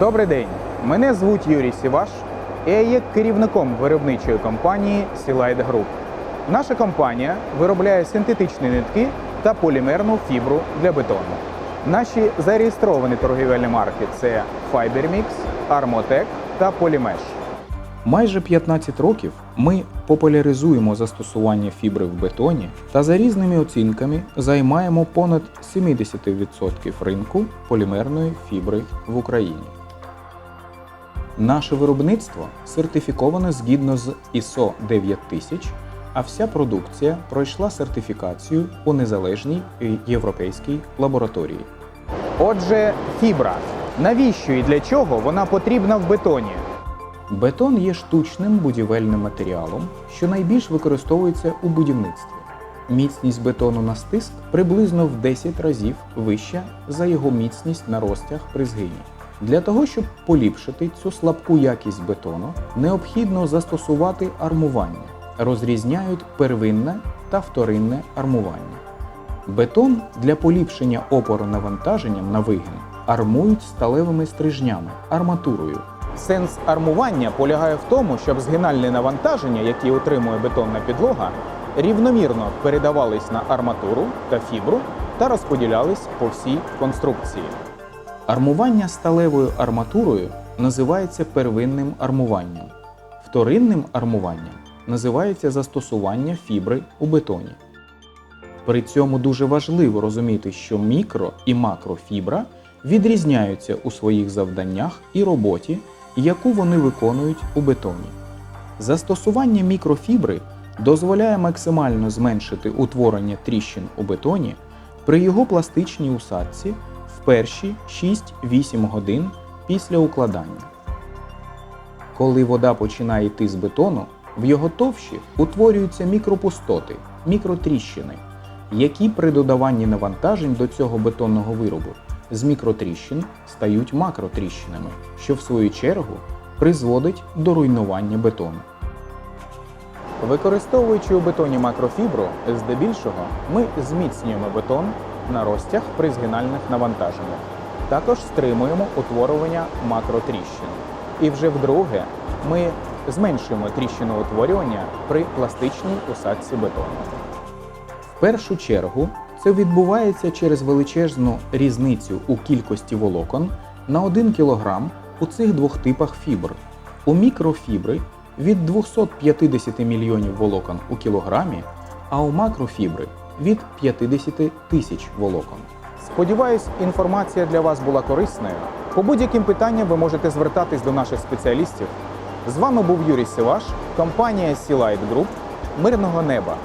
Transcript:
Добрий день. Мене звуть Юрій Сіваш, і я є керівником виробничої компанії Сілайд Group. Наша компанія виробляє синтетичні нитки та полімерну фібру для бетону. Наші зареєстровані торгівельні марки це Fibermix, Armotec та Polymesh. Майже 15 років ми популяризуємо застосування фібри в бетоні та за різними оцінками займаємо понад 70% ринку полімерної фібри в Україні. Наше виробництво сертифіковане згідно з ISO 9000, а вся продукція пройшла сертифікацію у незалежній європейській лабораторії. Отже, фібра. Навіщо і для чого вона потрібна в бетоні? Бетон є штучним будівельним матеріалом, що найбільш використовується у будівництві. Міцність бетону на стиск приблизно в 10 разів вища за його міцність на розтяг при згині. Для того, щоб поліпшити цю слабку якість бетону, необхідно застосувати армування. Розрізняють первинне та вторинне армування. Бетон для поліпшення опору навантаженням на вигін армують сталевими стрижнями, арматурою. Сенс армування полягає в тому, щоб згинальні навантаження, які отримує бетонна підлога, рівномірно передавались на арматуру та фібру та розподілялись по всій конструкції. Армування сталевою арматурою називається первинним армуванням. Вторинним армуванням називається застосування фібри у бетоні. При цьому дуже важливо розуміти, що мікро і макрофібра відрізняються у своїх завданнях і роботі, яку вони виконують у бетоні. Застосування мікрофібри дозволяє максимально зменшити утворення тріщин у бетоні при його пластичній усадці перші 6-8 годин після укладання. Коли вода починає йти з бетону, в його товщі утворюються мікропустоти, мікротріщини, які при додаванні навантажень до цього бетонного виробу з мікротріщин стають макротріщинами, що в свою чергу призводить до руйнування бетону. Використовуючи у бетоні макрофібру, здебільшого ми зміцнюємо бетон на розтяг при згинальних навантаженнях. Також стримуємо утворювання макротріщин. І вже вдруге ми зменшуємо тріщиноутворювання при пластичній усадці бетону. В першу чергу це відбувається через величезну різницю у кількості волокон на 1 кг у цих двох типах фібр. У мікрофібри від 250 мільйонів волокон у кілограмі, а у макрофібри від 50 тисяч волокон. Сподіваюсь, інформація для вас була корисною. По будь-яким питанням ви можете звертатись до наших спеціалістів. З вами був Юрій Сиваш, компанія Сілайт Груп. Мирного неба!